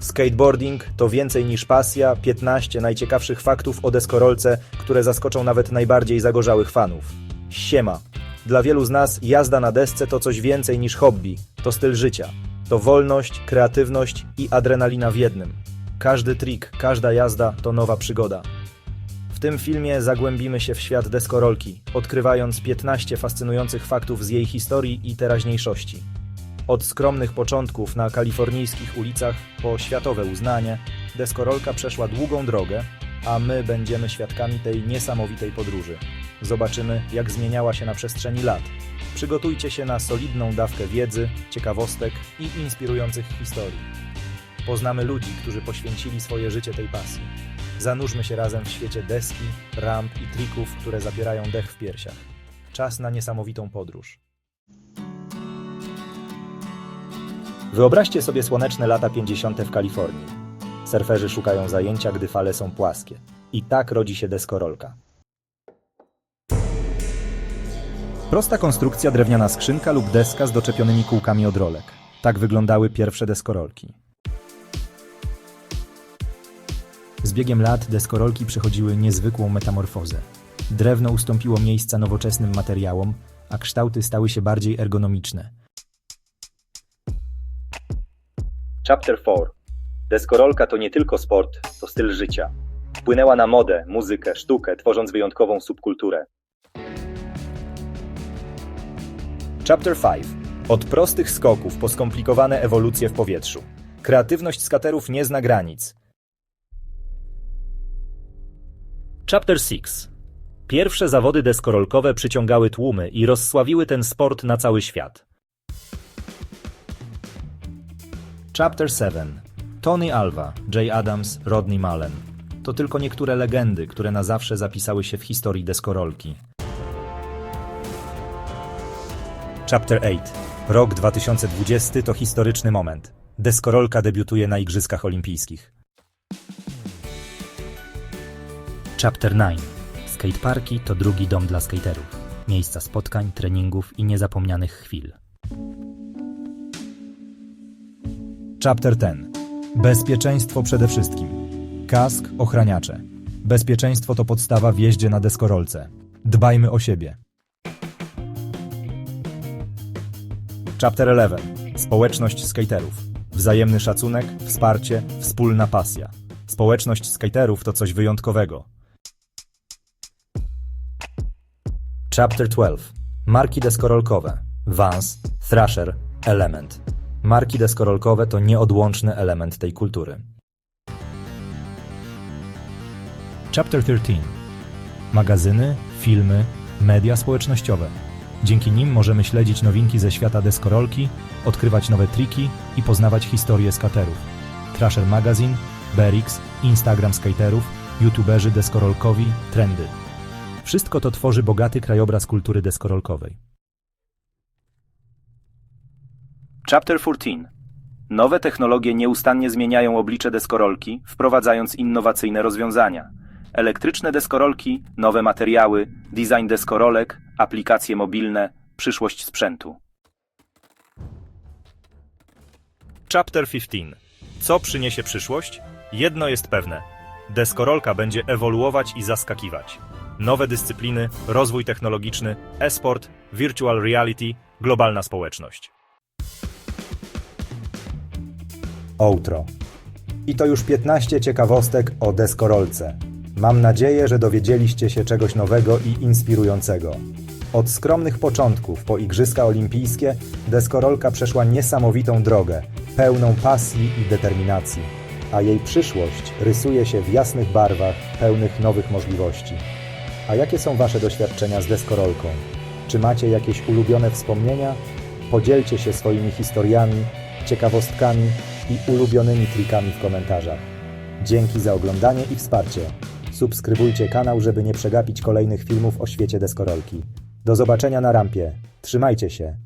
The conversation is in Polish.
Skateboarding to więcej niż pasja, 15 najciekawszych faktów o deskorolce, które zaskoczą nawet najbardziej zagorzałych fanów. Siema. Dla wielu z nas jazda na desce to coś więcej niż hobby, to styl życia. To wolność, kreatywność i adrenalina w jednym. Każdy trik, każda jazda to nowa przygoda. W tym filmie zagłębimy się w świat deskorolki, odkrywając 15 fascynujących faktów z jej historii i teraźniejszości. Od skromnych początków na kalifornijskich ulicach po światowe uznanie, deskorolka przeszła długą drogę, a my będziemy świadkami tej niesamowitej podróży. Zobaczymy, jak zmieniała się na przestrzeni lat. Przygotujcie się na solidną dawkę wiedzy, ciekawostek i inspirujących historii. Poznamy ludzi, którzy poświęcili swoje życie tej pasji. Zanurzmy się razem w świecie deski, ramp i trików, które zapierają dech w piersiach. Czas na niesamowitą podróż. Wyobraźcie sobie słoneczne lata 50. w Kalifornii. Surferzy szukają zajęcia, gdy fale są płaskie. I tak rodzi się deskorolka. Prosta konstrukcja drewniana skrzynka lub deska z doczepionymi kółkami od rolek. Tak wyglądały pierwsze deskorolki. Z biegiem lat deskorolki przechodziły niezwykłą metamorfozę. Drewno ustąpiło miejsca nowoczesnym materiałom, a kształty stały się bardziej ergonomiczne. Chapter 4. Deskorolka to nie tylko sport, to styl życia. Wpłynęła na modę, muzykę, sztukę, tworząc wyjątkową subkulturę. Chapter 5. Od prostych skoków po skomplikowane ewolucje w powietrzu. Kreatywność skaterów nie zna granic. Chapter 6. Pierwsze zawody deskorolkowe przyciągały tłumy i rozsławiły ten sport na cały świat. Chapter 7. Tony Alva, Jay Adams, Rodney Mullen. To tylko niektóre legendy, które na zawsze zapisały się w historii deskorolki. Chapter 8. Rok 2020 to historyczny moment. Deskorolka debiutuje na Igrzyskach Olimpijskich. Chapter 9. Skateparki to drugi dom dla skaterów. Miejsca spotkań, treningów i niezapomnianych chwil. Chapter 10. Bezpieczeństwo przede wszystkim. Kask, ochraniacze. Bezpieczeństwo to podstawa w jeździe na deskorolce. Dbajmy o siebie. Chapter 11. Społeczność skaterów. Wzajemny szacunek, wsparcie, wspólna pasja. Społeczność skaterów to coś wyjątkowego. Chapter 12. Marki deskorolkowe. Vans, Thrasher, Element. Marki deskorolkowe to nieodłączny element tej kultury. Chapter 13. Magazyny, filmy, media społecznościowe. Dzięki nim możemy śledzić nowinki ze świata deskorolki, odkrywać nowe triki i poznawać historię skaterów. Thrasher Magazine, Berix, Instagram skaterów, youtuberzy deskorolkowi, trendy. Wszystko to tworzy bogaty krajobraz kultury deskorolkowej. Chapter 14. Nowe technologie nieustannie zmieniają oblicze deskorolki, wprowadzając innowacyjne rozwiązania. Elektryczne deskorolki, nowe materiały, design deskorolek, aplikacje mobilne, przyszłość sprzętu. Chapter 15. Co przyniesie przyszłość? Jedno jest pewne. Deskorolka będzie ewoluować i zaskakiwać. Nowe dyscypliny, rozwój technologiczny, e-sport, virtual reality, globalna społeczność. Outro. I to już 15 ciekawostek o deskorolce. Mam nadzieję, że dowiedzieliście się czegoś nowego i inspirującego. Od skromnych początków po Igrzyska Olimpijskie deskorolka przeszła niesamowitą drogę, pełną pasji i determinacji, a jej przyszłość rysuje się w jasnych barwach, pełnych nowych możliwości. A jakie są Wasze doświadczenia z deskorolką? Czy macie jakieś ulubione wspomnienia? Podzielcie się swoimi historiami, ciekawostkami i ulubionymi trikami w komentarzach. Dzięki za oglądanie i wsparcie. Subskrybujcie kanał, żeby nie przegapić kolejnych filmów o świecie deskorolki. Do zobaczenia na rampie. Trzymajcie się.